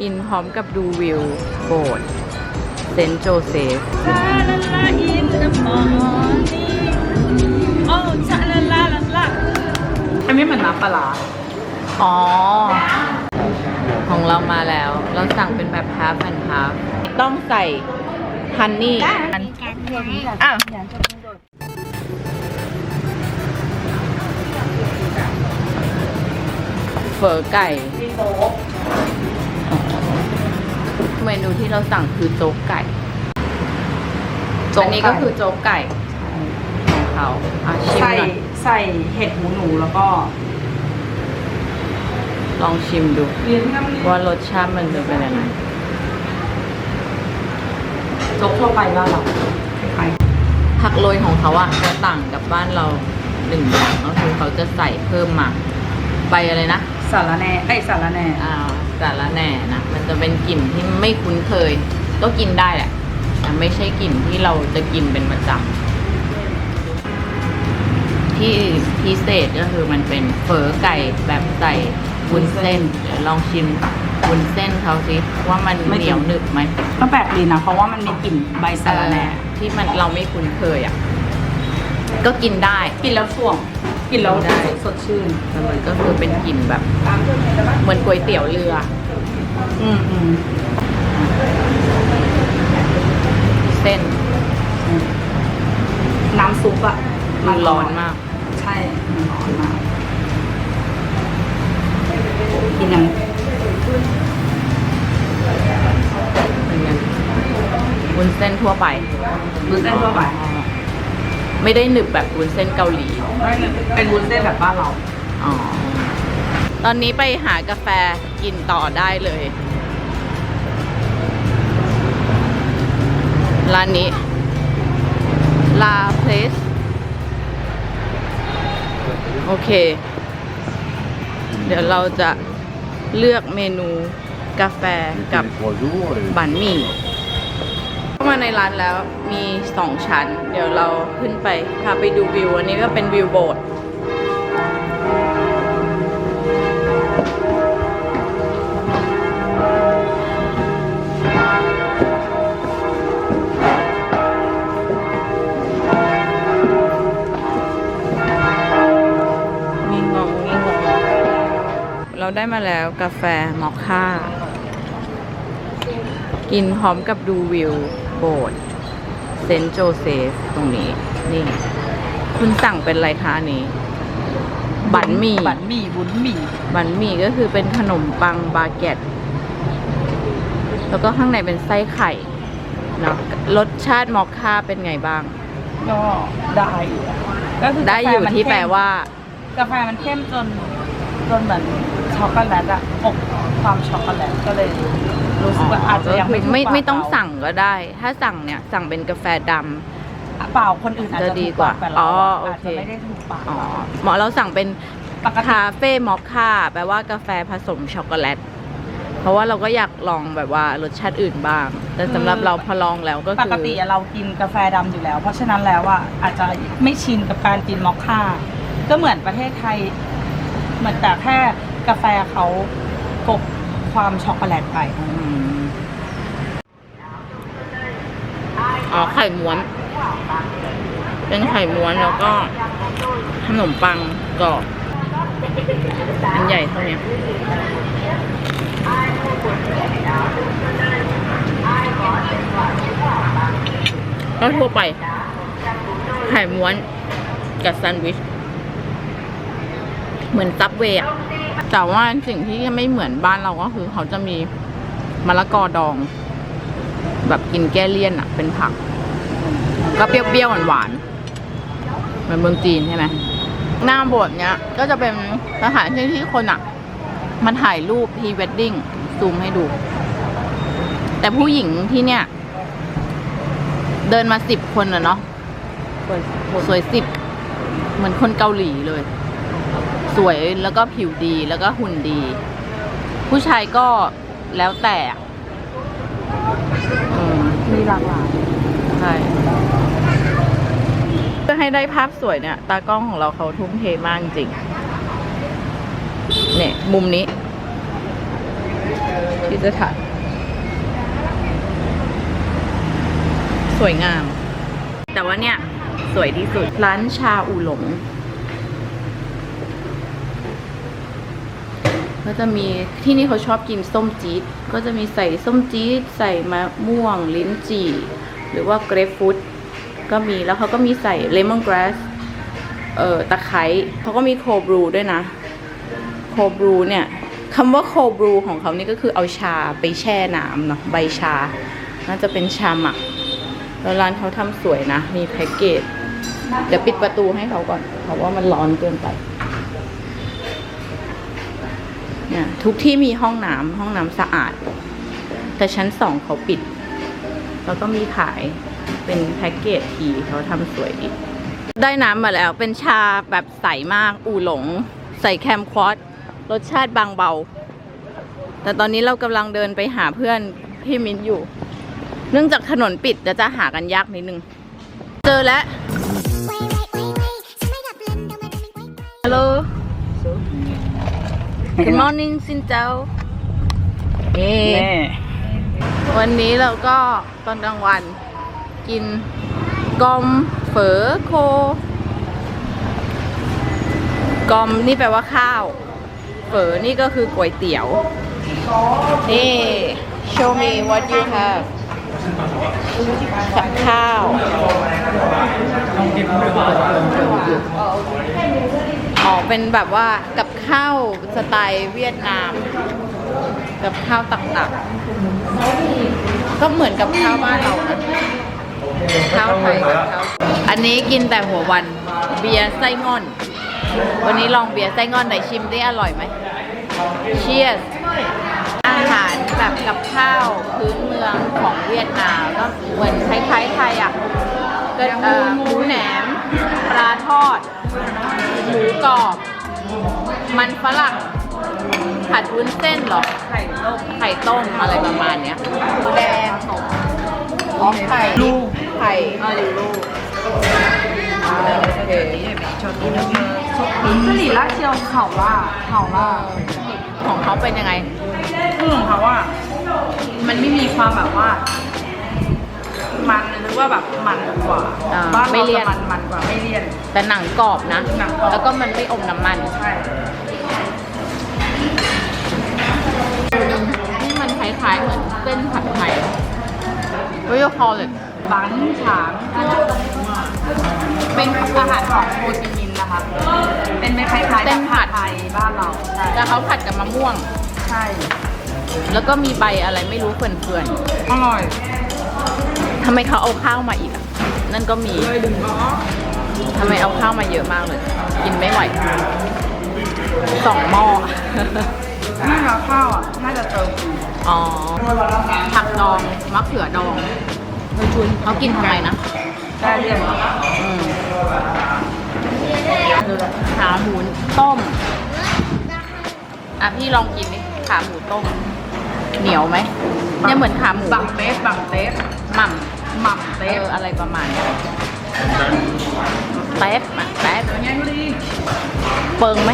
กินพร้อมกับดูวิวโบสถ์เซนต์โจเซฟ อันนี้เหมือนน้ำปลาร้าอ๋อ ของเรามาแล้ว เราสั่งเป็นแบบ half and half ต้องใส่ฮันนี่อ้าวเฝอไก่ เมนูที่เราสั่งคือโจ๊กไก่ อันนี้ก็คือโจ๊กไก่ของเขาอะชิมใส่หน่อยใส่เห็ดหูหนูแล้วก็ลองชิมดู เรียนที่นั่นว่ารสชาติมันจะเป็นยังไง โจ๊กทั่วไปบ้านเราไปผักโรยของเขาอะจะต่างกับบ้านเราหนึ่งอย่างก็คือเขาจะใส่เพิ่มมา ใบอะไรนะ สาระแหน่ไอยสาระแหน่อ่า สาระแหน่นะ มันจะเป็นกลิ่นที่ไม่คุ้นเคย ก็กินได้แหละแต่ไม่ใช่กลิ่นที่เราจะกินเป็นประจำที่พิเศษก็คือมันเป็นเฝอไก่แบบใส่วุ้นเส้นเดี๋ยวลองชิมวุ้นเส้นเขาสิว่ามันเหนียวหนึบไหมก็แปลกดีนะ เพราะว่ามันมีกลิ่นใบสาระแหน่เออที่มันเราไม่คุ้นเคยอะก็กินได้ กินแล้วช่วง กินแล้วได้สดชื่นแต่มันก็คือเป็นกลิ่นแบบ เหมือนก๋วยเตี๋ยวเรือ อืมอืมเส้น น้ำซุปอะมันร้อนมาก ใช่มันร้อนมากกินยังเป็นไงวุ้นเส้นทั่วไปวุ้นเส้นทั่วไป ไม่ได้หนึบแบบวุ้นเส้นเกาหลีเป็นวุ้นเส้นแบบบ้านเรา อ๋อ ตอนนี้ไปหากาแฟกินต่อได้เลย ร้านนี้ ลาเพลสโอเค เดี๋ยวเราจะเลือกเมนูกาแฟกับ Trois jours et บันหมี่เข้า มาในร้านแล้วมีสองชั้น เดี๋ยวเราขึ้นไปพาไปดูวิว อันนี้ก็เป็นวิวโบสถ์มีงงมีงงเราได้มาแล้วกาแฟมอคค่า กินพร้อมกับดูวิว โบสถ์เซนต์โจเซฟตรงนี้ นี่ คุณสั่งเป็นอะไรคะอันนี้ บันหมี่ บันหมี่วุ้นหมี่บันหมี่ก็คือเป็นขนมปังบาเกตแล้วก็ข้างในเป็นไส้ไข่เนาะรสชาติมอคค่าเป็นไงบ้าง ก็ได้อยู่ก็คือกาได้แฟอยู่มันที่เข้มแปลว่า กาแฟมันเข้มจนจนเหมือนช็อกโกแลตอะอบความช็อกโกแลตก็เลย รู้สึกว่าอาจจะยังไม่ถูกไม่ปากไม่ต้องเราสั่งก็ได้ ถ้าสั่งเนี่ยสั่งเป็นกาแฟดำ เปล่าคนอื่นอาจจะจะดีถูกกว่าปากแต่อ๋เราอโออาจเค จะไม่ได้ถูกปากอ๋อเราเหมาะเราสั่งเป็นปกติคาเฟ่มอคค่าแปลว่ากาแฟผสมช็อกโกแลต เพราะว่าเราก็อยากลองแบบว่ารสชาติอื่นบ้าง แต่สำหรับเราพอลองแล้วก็ปคืกอติอะเรากินกาแฟดำอยู่แล้ว เพราะฉะนั้นแล้วอะอาจจะไม่ชินกับการกินมอคค่า ก็เหมือนประเทศไทย เหมือนแต่แค่กาแฟเขากลบ ความช็อกโกแลตไป อ๋อไข่ม้วน เป็นไข่ม้วนแล้วก็ขนมปังกรอบอันใหญ่เท่านี้ก็ทั่วไป ไข่ม้วนกับแซนด์วิช เหมือนซับเวย์อะ แต่ว่าสิ่งที่ไม่เหมือนบ้านเราก็คือ เขาจะมีมะละกอดอง แบบกินแก้เลี่ยนอะเป็นผัก ก็เปรี้ยวๆหวานๆเหมือนเมืองจีนใช่ไหมหน้าโบสถ์เนี้ย ก็จะเป็นสถานที่ที่คนอะมันถ่ายรูปพรีเวดดิ้งซูมให้ดู แต่ผู้หญิงที่เนี่ย เดินมาสิบคนอะเนาะสวยสิบเหมือนคนเกาหลีเลย สวยแล้วก็ผิวดีแล้วก็หุ่นดี ผู้ชายก็แล้วแต่อะอืมมีหลากหลายใช่เพื่อให้ได้ภาพสวยเนี่ย ตากล้องของเราเขาทุ่มเทมากจริงเนี่ยมุมนี้ ที่จะถ่ายสวยงาม แต่ว่าเนี่ย สวยที่สุด ร้านชาอูหลง ก็จะมีที่นี่เขาชอบกินส้มจี๊ดก็จะมีใส่ส้มจี๊ดใส่มะม่วง ลิ้นจี่ หรือว่าเกรฟฟรุตก็มีแล้วเขาก็มีใส่เลมอนกราสเอ่อตะไคร้เขาก็มีโคบรูด้วยนะ โคบรูเนี่ยคำว่าโคบรูของเขานี่ก็คือเอาชาไปแช่น้ำเนาะใบชา น่าจะเป็นชาหมักแล้วร้านเขาทำสวยนะ มีแพ็กเกจเดี๋ยวปิดประตูให้เขาก่อน เพราะว่ามันร้อนเกินไป เนี่ยทุกที่มีห้องน้ำห้องน้ำสะอาด แต่ชั้นสองเขาปิด แล้วก็มีขายเป็นแพ็กเกจทีเขาทำสวยดี ได้น้ำมาแล้วเป็นชาแบบใสมาก อูหลง ใส่แคมควอตรสชาติบางเบา แต่ตอนนี้เรากำลังเดินไปหาเพื่อนพี่มิ้นอยู่ เนื่องจากถนนปิดจะจะหากันยากนิดนึง เจอแล้ว Good morning ซินเจ้าเอ๊วันนี้เราก็ตอนกลางวัน กินกอมเฝอโค กอมนี่แปลว่าข้าว เฝอนี่ก็คือก๋วยเตี๋ยว นี่ show me what you have กับข้าวอ๋อ เป็นแบบว่ากับข้าวสไตล์เวียดนาม กับข้าวตักๆก็เหมือนกับข้าวบ้านเรานะข้าวไทยกับข้าวอันนี้กินแต่หัววันเบียร์ไส้ง่อน วันนี้ลองเบียร์ไส้ง่อนไหนชิมได้อร่อยไหมเชียสอาหารแบบกับข้าวพื้นเมืองของเวียดนามก็เหมือนคล้ายๆไทยอะก็หมูแหนมปลาทอด หมูกรอบ มันฝรั่งผัดวุ้นเส้นหรอ ไข่ต้ม ไข่ต้มอะไรประมาณเนี้ยแดงอ๋อไข่ลูกไข่อ๋อลูกโอเคสลิดละเชียวเขาว่าเขาว่าของเขาเป็นยังไง คือของเขาอะมันไม่มีความแบบว่า มันหรือว่าแบบมันกว่าอ่าบ้านไม่เราเลี่ยน จะมันมันกว่าไม่เลี่ยน แต่หนังกรอบนะ หนังกรอบ แล้วก็มันไม่อมน้ำมัน ใช่นี่มันคล้ายๆเหมือนเส้นผัดไทย What do you call it บันฉางเป็นอาหารของโฮจิมินห์นะคะ เป็นไม่คล้ายๆเส้นผัด ไทยบ้านเราใช่แต่เขาผัดกับมะม่วง ใช่แล้วก็มีใบอะไรไม่รู้เฟื่อนอร่อย ๆ ทำไมเขาเอาข้าวมาอีกอะนั่นก็มีเลยดึงอ๋อทำไมเอาข้าวมาเยอะมากเลย กินไม่ไหวสองหม้อนี่เราข้าวอะ น่าจะเติมอีกอ๋อ ผักดองมะเขือดองเขากินทำไมนะได้เรียบร้อยอืมขาหมูต้ม อะพี่ลองกินดิขาหมูต้ม เหนียวไหมเนี่ยเหมือนขาหมูบังเต๊ะบังเต๊ะหม่ หมักำเอเต๊ะออะไรประมาณเนี้ยแป๊บอะแป๊บเป็นไงดูดิเปิงไหม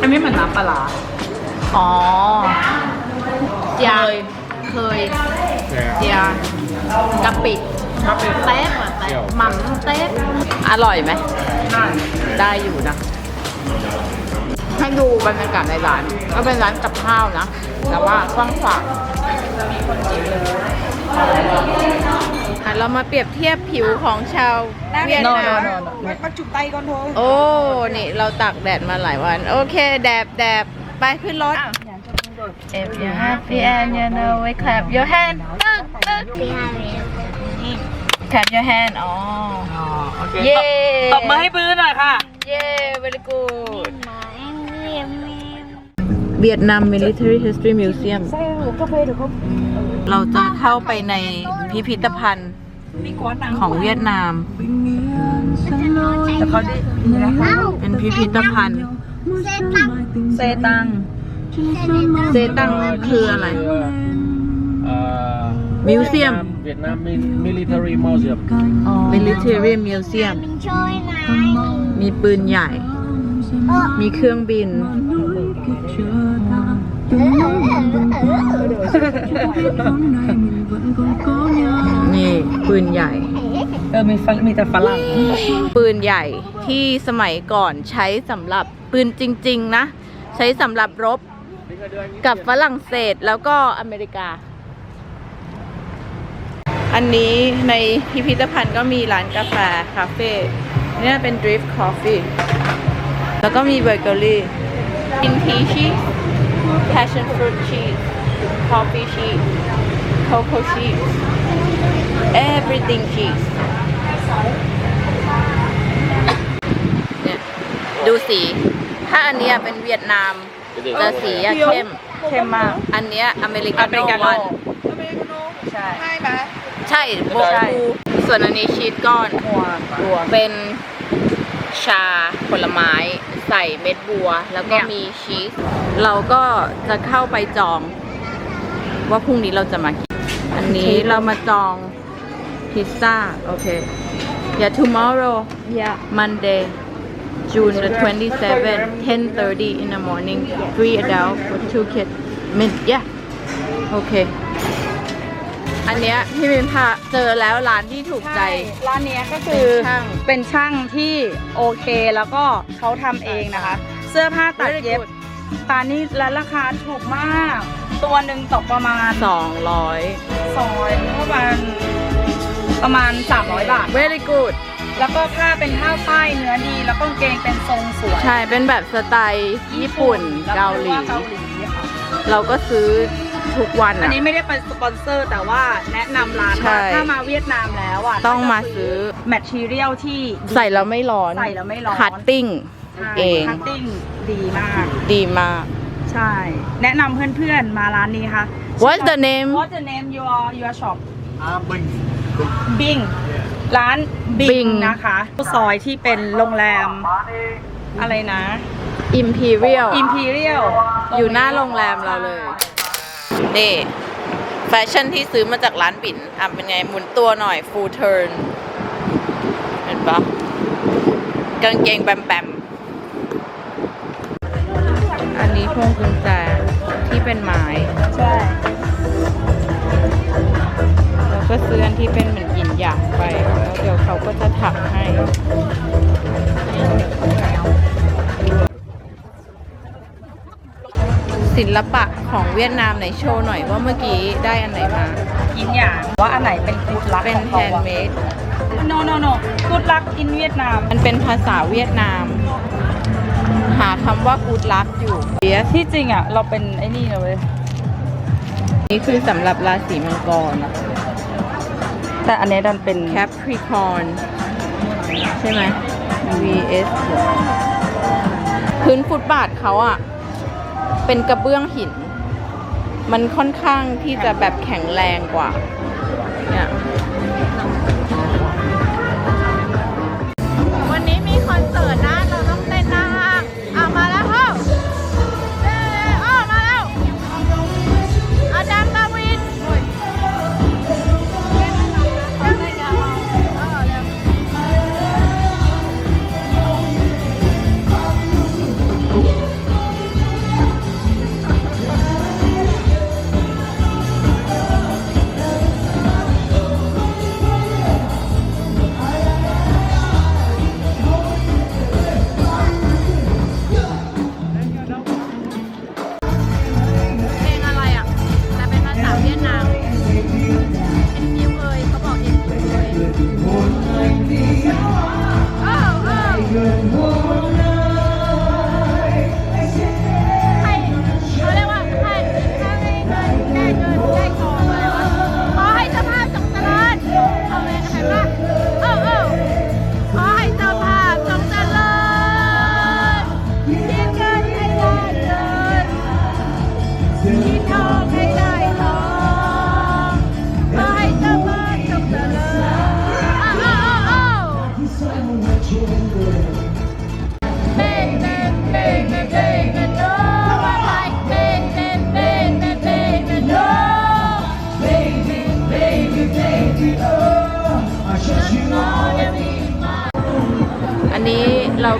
อันนี้เหมือนน้ำปลาร้าอ๋อเจียเคยเจียกะปิกะปิเต๊บอะเต๊บหม่ำเต๊บอร่อยไหม ได้ได้อยู่นะ ให้ดูบรรยากาศในร้าน ก็เป็นร้านกับข้าวนะ แต่ว่ากว้างขวาง อะเรามาเปรียบเทียบผิวของชาวเวียดนามมาจุกไตก่อนเถอะโอ้ นี่เราตากแดดมาหลายวัน โอเค แดดแดดไปขึ้นรถ If you're happy and you know it clap your hand ตึ๊กตึ๊ก clap your hand อ๋อ โอเคเย้ตบมือให้บื้อหน่อยค่ะ เย้ very good เวียดนาม Military History Museum เราจะเข้าไปในพิพิธภัณฑ์ของเวียดนามแต่เขาได้เป็นพิพิธภัณฑ์เซตัง เซตังคืออะไร Museum Vietnam Mil- Military Museum. Military Museum มีปืนใหญ่ มีเครื่องบิน นี่ปืนใหญ่ เออมีฝรั่งมีแต่ฝรั่งปืนใหญ่ที่สมัยก่อนใช้สำหรับปืนจริง ๆ นะ ใช้สำหรับรบกับฝรั่งเศสแล้วก็อเมริกา อันนี้ในพิพิธภัณฑ์ก็มีร้านกาแฟคาเฟ่เนี่ยเป็น Drift Coffee แล้วก็มีเบเกอรี่กินทีชีส passion fruit cheese coffee cheese cocoa cheese everything cheese เนี่ยดูสี ถ้าอันเนี้ยเป็นเวียดนามจะสีอะเข้ม เข้มมาก อันเนี้ยอเมริกาอเมริโน่กาโน่วันใช่ใช่โบใช่กูส่วนอันนี้ชีสก้อนหัวตัวเป็นชาผลไม้ใส่เม็ดบัว แล้วก็เนี่ยมีชีส เราก็จะเข้าไปจอง ว่าพรุ่งนี้เราจะมากิน อันนี้เรามาจองพิซซ่า โอเค yeah tomorrow Yeah. Monday June the 27th 10:30 in the morning three adult with two kids min yeah โอเค อันเนี้ยพี่มินพาเจอแล้วร้านที่ถูกใจ ร้านเนี้ยก็คือเป็นช่างเป็นช่างที่โอเคแล้วก็เขาทำเองนะคะ เสื้อผ้าตัด Very เย็บ good ตานี่และราคาถูกมาก ตัวหนึ่งตกประมาณสองร้อยสอยประมาณประมาณ 300 บาท very good แล้วก็ผ้าเป็นผ้าฝ้ายเนื้อดี แล้วก็กางเกงเป็นทรงสวย ใช่ เป็นแบบสไตล์ญี่ปุ่นแล้วเกาหลีเกาหลีค่ะเราก็ซื้อทุกวันอันอะนี้ไม่ได้เป็นสปอนเซอร์ แต่ว่าแนะนำร้านใช่ว่าถ้ามาเวียดนามแล้วอะ ต้องมาซื้อแมททีเรียลที่ ใส่แล้วไม่ร้อน ใส่แล้วไม่ร้อน คัตติ้ง เอง คัตติ้งดีมาก ดีมาก ใช่ แนะนำเพื่อนๆมาร้านนี้ค่ะ What's the name What's the name your your shop Ah, Bing. Bing ร้าน Bing Bing นะคะ ซอยที่เป็นโรงแรมอะไรนะ Imperial Imperial อยู่หน้าโรงแรมเราเลยนี่แฟชั่นที่ซื้อมาจากร้านปิ่นอะเป็นไงหมุนตัวหน่อย full turn เห็นปะกางเกงแบมแบม พวงกุญแจที่เป็นไม้ ใช่ แล้วก็ซื้ออันที่เป็นเหมือนหินหยางไป แล้วเดี๋ยวเขาก็จะถักให้ศิลปะของเวียดนามไหนโชว์หน่อยว่าเมื่อกี้ได้อันไหนมากินอย่างว่าอันไหนเป็นกูดลักเป็นแฮนด์เมดโนโนโนกูดลักอินเวียดนาม มันเป็นภาษาเวียดนาม หาคำว่า good luck อยู่เบียที่จริงอะ เราเป็นไอ้นี่เลยเว้ยนี่คือสำหรับราศีมังกร แต่อันนี้ดันเป็น Capricorn ใช่ไหม VS พื้นฟุตบาทเขาอะเป็นกระเบื้องหิน มันค่อนข้างที่จะแบบแข็งแรงกว่าเนี่ยวันนี้มีคอนเสิร์ตนะ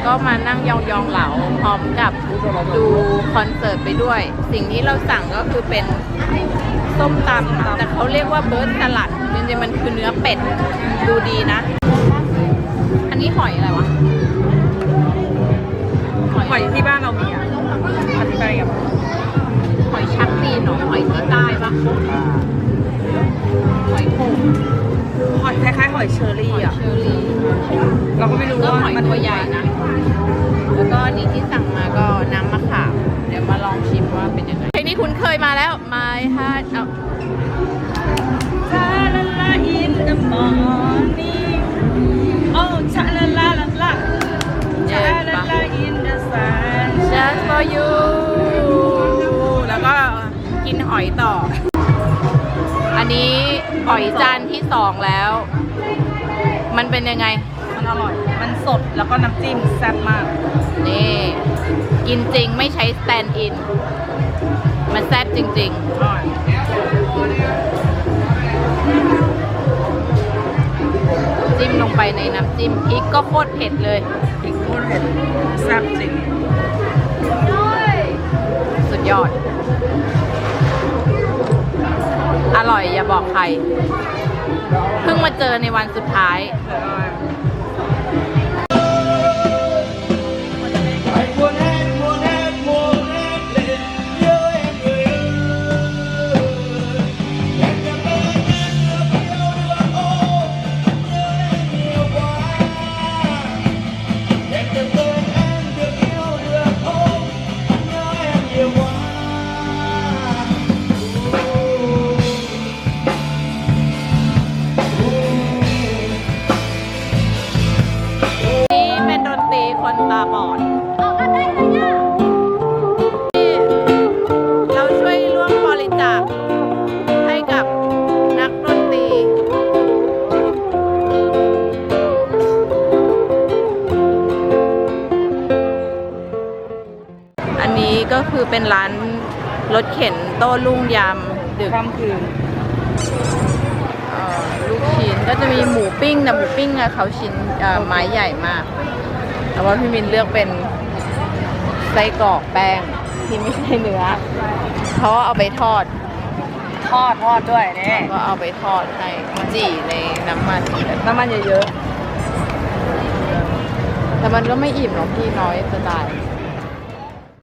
ก็มานั่งยองๆเหลาพร้อมกับดูคอนเสิร์ตไปด้วย สิ่งที่เราสั่งก็คือเป็นแซส้มตำค่ะแต่เขาเรียกว่าเบิร์ดสลัดจริงๆมันคือเนื้อเป็ดดูดีนะ อันนี้หอยอะไรวะหอยที่บ้านเรามีอะอธิบายกับหอยชักตีนเหรอหอยที่ใต้ปะหอยโข่ง หอยคล้ายๆหอยเชอรี่หอยอะ เชอรี่เราก็ไม่รู้ก็ว่าหอยมันตัวใหญ่นะ แล้วก็อันนี้ที่สั่งมาก็น้ำมะขาม เดี๋ยวมาลองชิมว่าเป็นยังไงเพลงนี้คุณเคยมาแล้ว My Heart เอา ชาลาลา in the morning โอ้ชาลาลาลาลาชาลาลา in the sun Just for you แล้วก็กินหอยต่อ อันนี้ หอยจานที่สองแล้ว มันเป็นยังไง มันอร่อย มันสดแล้วก็น้ำจิ้มแซ่บมาก นี่ กินจริงไม่ใช้สแตนด์อิน มันแซ่บจริง อร่อย ๆ จิ้มลงไปในน้ำจิ้มพริกก็โคตรเผ็ดเลยพริกโคตรเผ็ดแซ่บจริง สุดยอด อร่อยอย่าบอกใคร เพิ่งมาเจอในวันสุดท้าย ก็คือเป็นร้านรถเข็นโต้รุ่งยามดึกค่ำคืนเอ่อลูกชิ้นก็จะมีหมูปิ้งแต่หมูปิ้งอะเขาชิ้นเอ่อไม้ใหญ่มาก แต่ว่าพี่มินเลือกเป็นไส้กรอกแป้งที่ไม่ใช่เนื้อเพราะว่าเอาไปทอด ทอดทอดด้วยนี่ก็เอาไปทอดให้จี่ในน้ำมันน้ำมันเยอะแต่มันก็ไม่อิ่มหรอกพี่น้อยจะตายๆ